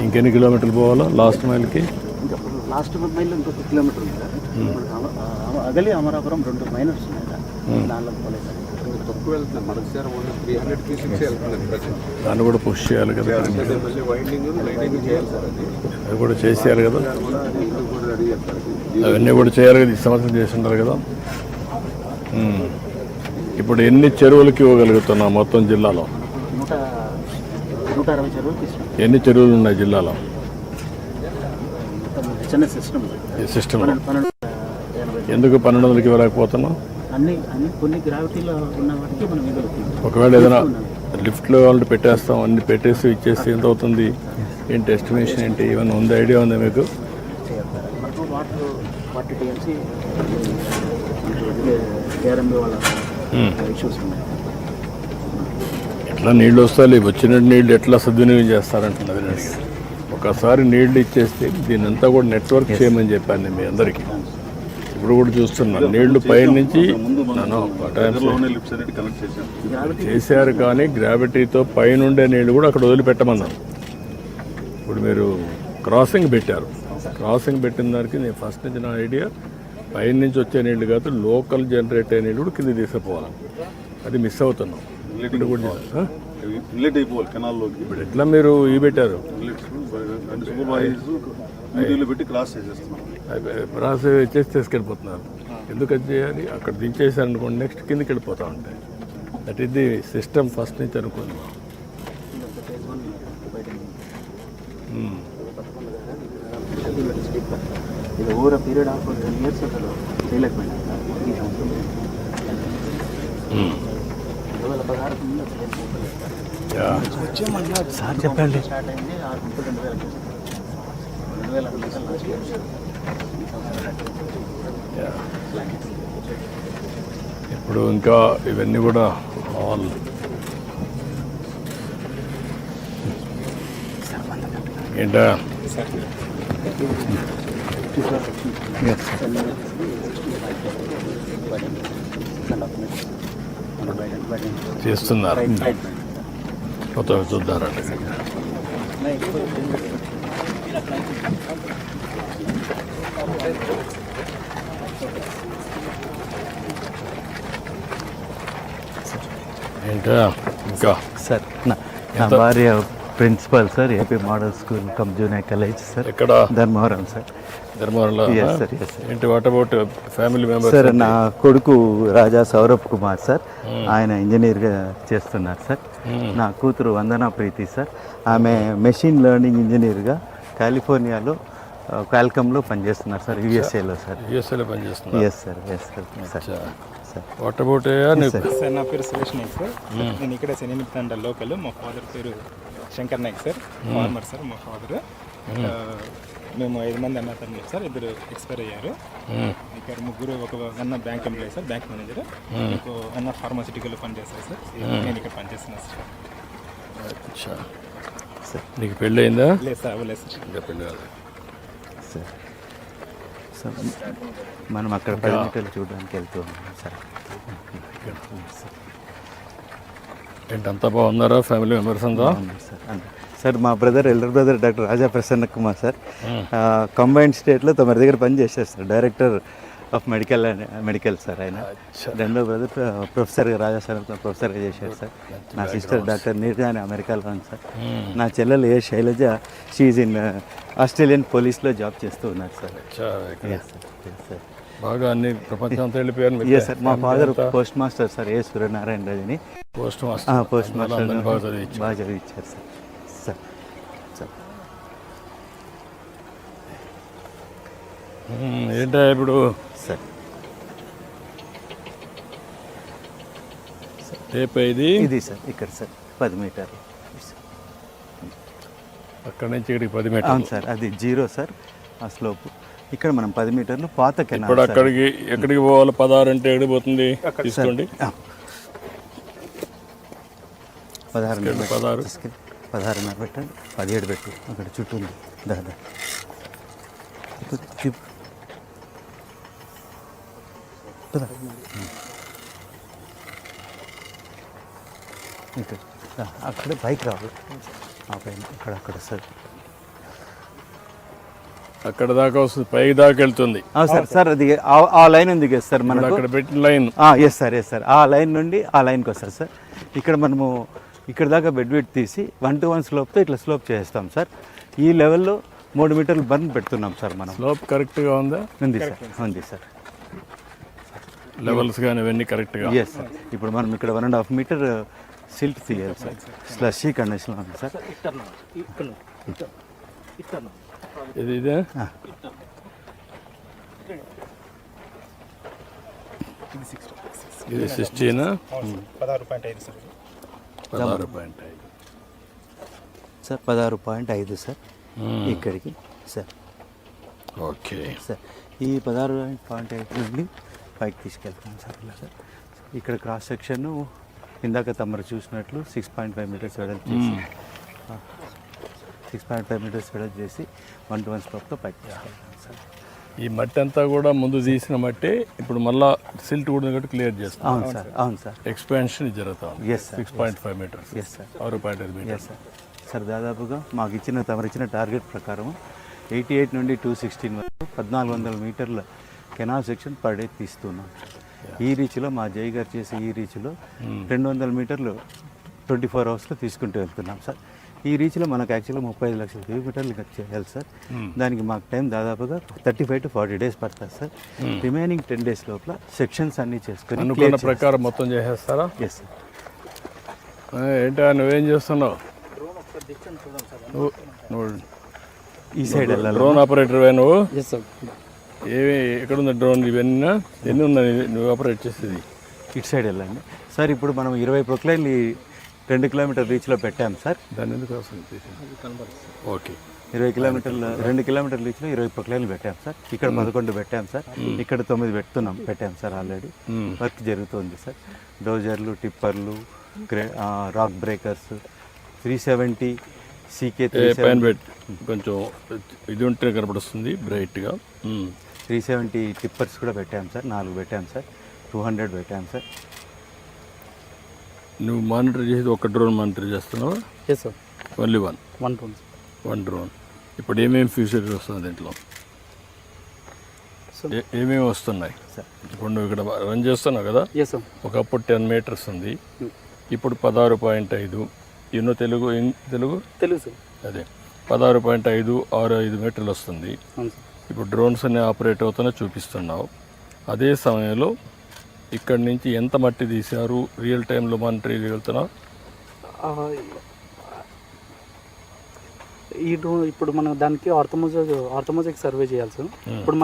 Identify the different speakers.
Speaker 1: ఇంకెన్ని కిలోమీటర్లు పోవాలా? లాస్ట్ మైల్కి
Speaker 2: ఇంకా లాస్ట్ మైల్ ఇంకొక కిలోమీటర్ ఉంది సార్. అమ- అగలి అమరాపురం రెండు మైనర్స్ ఉన్నాయి సార్. దానిలో పోలేదు
Speaker 3: తక్కువ వెళ్తుంది. మనకు sir only three hundred three six వెళ్తుంది ప్రజెంట్.
Speaker 1: దాన్ని కూడా పుష్ చేయాలి కదా.
Speaker 3: అదే మళ్ళీ వైండింగ్ లైటింగ్ చేయాలి సార్ అది.
Speaker 1: అది కూడా చేసేయాలి కదా. అవన్నీ కూడా చేయాలి కదా. ఈ సంవత్సరం చేస్తున్నారు కదా. ఉమ్. ఇప్పుడు ఎన్ని చెరువులకి ఇవ్వగలుగుతున్నాం మొత్తం జిల్లాలో?
Speaker 2: నూట నూట అరవై చెరువులు? తీసుకున్నాం
Speaker 1: ఎన్ని చెరువులు ఉన్నాయి జిల్లాలో?
Speaker 2: సిస్టమ్
Speaker 1: ఎందుకు పన్నెండు వందలకి ఇవ్వలేకపోతున్నాం
Speaker 2: అన్ని అన్ని కొన్ని గ్రావిటీలో ఉన్న వాటికి మనం ఇవ్వగలుగుతున్నాం
Speaker 1: ఒకవేళ ఏదైనా లిఫ్ట్లో వాళ్ళు పెట్టేస్తాం అన్ని పెట్టేసి ఇచ్చేస్తే ఎంత అవుతుంది? ఏంటి ఎస్టిమేషన్ ఏంటి? ఏమైనా ఉంది? ఐడియా ఉందా మీకు?
Speaker 2: ఇష్యూస్ ఉన్నాయి.
Speaker 1: ఎట్లా నీళ్ళు వస్తాయి? వచ్చిన నీళ్ళు ఎట్లా సద్వినియోగం చేస్తారంటున్నది నేను. ఒకసారి నీళ్ళు ఇచ్చేస్తే దీని అంతా కూడా నెట్వర్క్ చేయమని చెప్పాను నేను మీ అందరికీ. ఇప్పుడు కూడా చూస్తున్నాను
Speaker 3: నీళ్ళు కనెక్ట్ చేశాం
Speaker 1: చేశారు కానీ గ్రావిటీతో పైనుండే నీళ్ళు కూడా అక్కడ వదిలిపెట్టమన్నాను ఇప్పుడు మీరు క్రాసింగ్ పెట్టారు. క్రాసింగ్ పెట్టిన దానికి నేను ఫస్ట్ నుంచి నా ఐడియా పైన నుంచి వచ్చే నీళ్ళు కాదు లోకల్ జనరేట్ అయ్యే నీళ్ళు కూడా కింద తీసుకుపోవాలి అది మిస్ అవుతున్నాం.
Speaker 3: ఇన్లెట్ అయిపోవాలి కెనాల్లోకి
Speaker 1: ఇప్పుడు ఎట్లా మీరు ఈ పెట్టారు?
Speaker 3: పెట్టి క్రాస్ చేసేస్తున్నాం.
Speaker 1: ప్రాసెస్ చేసి తీసుకెళ్ళిపోతున్నారు. ఎందుకు అది చేయాలి? అక్కడ దించేసారు అనుకోండి నెక్స్ట్ కిందకి వెళ్ళిపోతా ఉంటాయి. That is the system first నుంచి Hmm.
Speaker 2: ఇది over period of ten years అసలు చేయలేకపోయినా. సార్.
Speaker 1: చెప్పండి ఇప్పుడు ఇంకా ఇవన్నీ కూడా ఆల్ ఏంటా చేస్తున్నారు. కొత్త చూద్దారండి ఏంటా? ఇంకా
Speaker 4: సార్ నా భార్య principal sir AP model school cum junior college sir.
Speaker 1: ఎక్కడ?
Speaker 4: ధర్మవరం సార్.
Speaker 1: ధర్మవరంలో?
Speaker 4: Yes, sir, yes, sir.
Speaker 1: ఏంటి what about family members
Speaker 4: sir నా కొడుకు రాజా సౌరభ్ కుమార్ సార్. ఆయన ఇంజనీర్గా చేస్తున్నారు సార్. నా కూతురు వందనా ప్రీతి సార్. ఆమె మెషిన్ లెర్నింగ్ ఇంజనీర్గా కాలిఫోర్నియాలో క్వాల్కమ్లో పనిచేస్తున్నారు సార్ యుఎస్ఏలో సార్.
Speaker 1: యుఎస్ఏలో పనిచేస్తున్నారు?
Speaker 4: Yes sir yes sir sir
Speaker 1: what about
Speaker 5: sir నా పేరు సురేష్ నాయక్ సార్. నేను ఇక్కడ శనిమిత్ తండ లోకల్. మా ఫాదర్ పేరు Shankar Naik sir farmer sir మా ఫాదర్. మేము. ఐదు మంది అన్న తమ్ముడు సార్ ఇద్దరు ఎక్స్పైర్ అయ్యారు. ఇక్కడ ముగ్గురు ఒక అన్న bank employee sir bank manager. ఇంకో అన్న ఫార్మాసిటికల్ పనిచేస్తారు సార్. నేను ఇక్కడ పనిచేస్తున్నాను సార్.
Speaker 1: నీకు పెళ్ళి అయిందా?
Speaker 5: లేదు సార్ అవ్వలేదు సార్.
Speaker 1: ఇంకా పెళ్ళి కాదు.
Speaker 4: సార్. సార్ మనం అక్కడ చూడడానికి వెళ్తూ ఉన్నాం సార్.
Speaker 1: ఏంటి అంతా బాగున్నారా? ఫ్యామిలీ మెంబర్స్ అంతా
Speaker 4: సార్. సార్ మా brother elder brother doctor Raja Prasanna Kumar sir. Combined స్టేట్లో తమరి దగ్గర పని చేశారు sir. Director of medical medical sir ఆయన. రెండో బ్రదర్ ప్రొఫెసర్గా రాజా సార్ ప్రొఫెసర్గా చేశారు సార్. నా సిస్టర్ డాక్టర్ నీర్జాని అమెరికాలో ఉంది సార్. నా చెల్లెలు A Shailaja she's in Australian పోలీస్లో job చేస్తూ ఉన్నారు సార్. సార్
Speaker 1: బాగా అన్ని ప్రపంచం అంతా వెళ్ళిపోయారు
Speaker 4: ఎస్ సార్ మా father post master sir A Suryanarayana Rajani.
Speaker 1: Post master
Speaker 4: post master
Speaker 1: బాగా చదివించారు.
Speaker 4: సార్ సార్ సార్
Speaker 1: ఏంటా ఇప్పుడు?
Speaker 4: సార్
Speaker 1: టేప్ ఇది
Speaker 4: ఇది సార్ ఇక్కడ సార్ పది మీటర్లు.
Speaker 1: అక్కడ నుంచి ఇక్కడికి పది
Speaker 4: అవును
Speaker 1: మీటర్లు
Speaker 4: సార్ అది జీరో సార్ ఆ స్లోప్ ఇక్కడ మనం పది మీటర్లు పాత కెనాల్
Speaker 1: ఇప్పుడు. అక్కడికి ఎక్కడికి పోవాలి? పదహారు అంటే ఎక్కడికి పోతుంది తీసుకోండి. పదహారు.
Speaker 4: తీసుకెళ్ళి పదహారున్నర పెట్టండి పదిహేడు పెట్టు. అక్కడ చుట్టూ ఉంది. దాదా ఇక్కడ అక్కడే బైక్ రావాలి. ఆ పైన. అక్కడ అక్కడ సార్.
Speaker 1: అక్కడ దాకా వస్తుంది పై దాకా వెళ్తుంది.
Speaker 4: అవును సార్ సార్ అది ఆ- లైన్ ఉంది కదా సార్ మనకు?
Speaker 1: అక్కడ పెట్టిన line.
Speaker 4: Yes sir yes sir. ఆ లైన్ నుండి ఆ లైన్కి వస్తారు సార్. ఇక్కడ మనము ఇక్కడ దాకా బెడ్ వెయిట్ తీసి వన్ టు వన్ స్లోప్తో ఇట్లా స్లోప్ చేస్తాం సార్. ఈ లెవెల్లో మూడు మీటర్లు బర్న్ పెడుతున్నాం సార్ మనం.
Speaker 1: స్లోప్ కరెక్ట్గా ఉందా?
Speaker 4: ఉంది సార్. ఉంది సార్.
Speaker 1: లెవెల్స్ కానీ ఇవన్నీ కరెక్ట్గా?
Speaker 4: Yes sir. ఇప్పుడు మనం ఇక్కడ one and half meter silt తీయాలి సార్. స్లషీ కండిషన్లో ఉంది సార్.
Speaker 1: ఇది ఇదే
Speaker 5: ఇది సిక్స్
Speaker 1: ఇది సిక్స్టీన్
Speaker 5: పదహారు పాయింట్ ఐదు సార్
Speaker 1: పదహారు పాయింట్ ఐదు.
Speaker 4: సార్ పదహారు పాయింట్ ఐదు సార్. ఇక్కడికి సార్.
Speaker 1: ఓకే
Speaker 4: సార్ ఈ పదహారు పాయింట్ ఎయిట్ నుండి పైకి తీసుకెళ్తాం సార్ ఇలా సార్. ఇక్కడ క్రాస్ సెక్షన్ ఇందాక తమరు చూసినట్లు సిక్స్ పాయింట్ ఫైవ్ మీటర్స్ వెడల్పు సిక్స్ పాయింట్ ఫైవ్ మీటర్స్ వెడల్పు చేసి వన్ టు వన్ స్టాప్తో పైకి తీసుకెళ్తాం సార్
Speaker 1: ఈ మట్టి అంతా కూడా ముందు తీసిన మట్టి ఇప్పుడు మళ్ళా సిల్ట్ కూడా కాబట్టి క్లియర్ చేస్తాం.
Speaker 4: అవును సార్ అవును సార్.
Speaker 1: ఎక్స్పాన్షన్ జరుగుతా ఉంది. Six point five meters
Speaker 4: yes sir
Speaker 1: ఆరు పాయింట్ ఐదు మీటర్స్
Speaker 4: సార్ సార్ దాదాపుగా మాకు ఇచ్చిన తమరు ఇచ్చిన టార్గెట్ ప్రకారం ఎయిటీ ఎయిట్ నుండి టూ సిక్స్టీన్ వరకు పద్నాలుగు వందల మీటర్ల కెనాల్ సెక్షన్ పర్ డే తీస్తున్నాం. ఈ రీచ్లో మా జై గారు చేసే ఈ రీచ్లో రెండు వందల మీటర్లు ట్వంటీ ఫోర్ అవర్స్లో తీసుకుంటూ వెళ్తున్నాం సార్. ఈ రీచ్లో మనకు యాక్చువల్గా ముప్పై ఐదు లక్షల కిలోమీటర్లు ఇంకా చేయాలి సార్. దానికి మాకు టైం దాదాపుగా thirty five to forty days పడుతుంది సార్. రిమైనింగ్ టెన్ డేస్ లోపల సెక్షన్స్ అన్నీ చేసుకొని
Speaker 1: అనుకున్న ప్రకారం మొత్తం చేసేస్తారా?
Speaker 4: ఎస్ సార్
Speaker 1: ఆ, ఏంటా నువ్వేం చేస్తున్నావు? నువ్వు
Speaker 4: ఈ సైడ్ వెళ్ళాలి?
Speaker 1: డ్రోన్ ఆపరేటర్ నువ్వు? ఏమి ఎక్కడుంది డ్రోన్ ఇవన్నీ? ఎన్ని ఉన్నాయి? నువ్వు ఆపరేట్ చేసేది?
Speaker 4: ఇటు సైడ్ వెళ్ళండి. సార్ ఇప్పుడు మనం ఇరవై ప్రొక్లైన్లు రెండు కిలోమీటర్ రీచ్లో పెట్టాం సార్.
Speaker 1: దాన్ని ఎందుకు అవసరం? తీసేది? ఓకే.
Speaker 4: ఇరవై కిలోమీటర్ల రెండు కిలోమీటర్ రీచ్లో ఇరవై ప్రొక్లైన్లు పెట్టాం సార్. ఇక్కడ పదకొండు పెట్టాం సార్. ఇక్కడ తొమ్మిది పెడుతున్నాం పెట్టాం సార్ ఆల్రెడీ వర్క్ జరుగుతుంది సార్. డోజర్లు టిప్పర్లు rock breakers three seventy CK
Speaker 1: పైన కొంచెం ఇది ఉంటే కనపడుస్తుంది బ్రైట్గా.
Speaker 4: త్రీ సెవెంటీ టిప్పర్స్ కూడా పెట్టాం సార్. నాలుగు పెట్టాం సార్. టూ హండ్రెడ్ పెట్టాం సార్.
Speaker 1: నువ్వు మానిటర్ చేసేది ఒక డ్రోన్ మానిటర్ చేస్తున్నావా?
Speaker 2: Yes sir
Speaker 1: only one
Speaker 2: one two
Speaker 1: one drone ఇప్పుడు ఏమేమి ఫీచర్స్ వస్తుంది దీంట్లో? ఏమేమి వస్తున్నాయి?
Speaker 4: సార్
Speaker 1: ఇప్పుడు నువ్వు ఇక్కడ రన్ చేస్తున్నావు కదా? ఒకప్పుడు టెన్ మీటర్స్ ఉంది. ఇప్పుడు పదహారు పాయింట్ ఐదు. ఎన్నో తెలుగు తెలుగు?
Speaker 2: తెలుసు సార్
Speaker 1: అదే. పదహారు పాయింట్ ఐదు ఆరు ఐదు మీటర్లు వస్తుంది. ఇప్పుడు డ్రోన్స్ అన్ని ఆపరేట్ అవుతున్నా చూపిస్తున్నావు. అదే సమయంలో ఇక్కడి నుంచి ఎంత మట్టి తీశారు? రియల్ టైంలో మానిటర్
Speaker 2: ఈ డ్రోన్ ఇప్పుడు మనం దానికి ఆర్థమోజాక్ ఆర్థమోజాక్ సర్వే చేయాలి సార్ ఇప్పుడు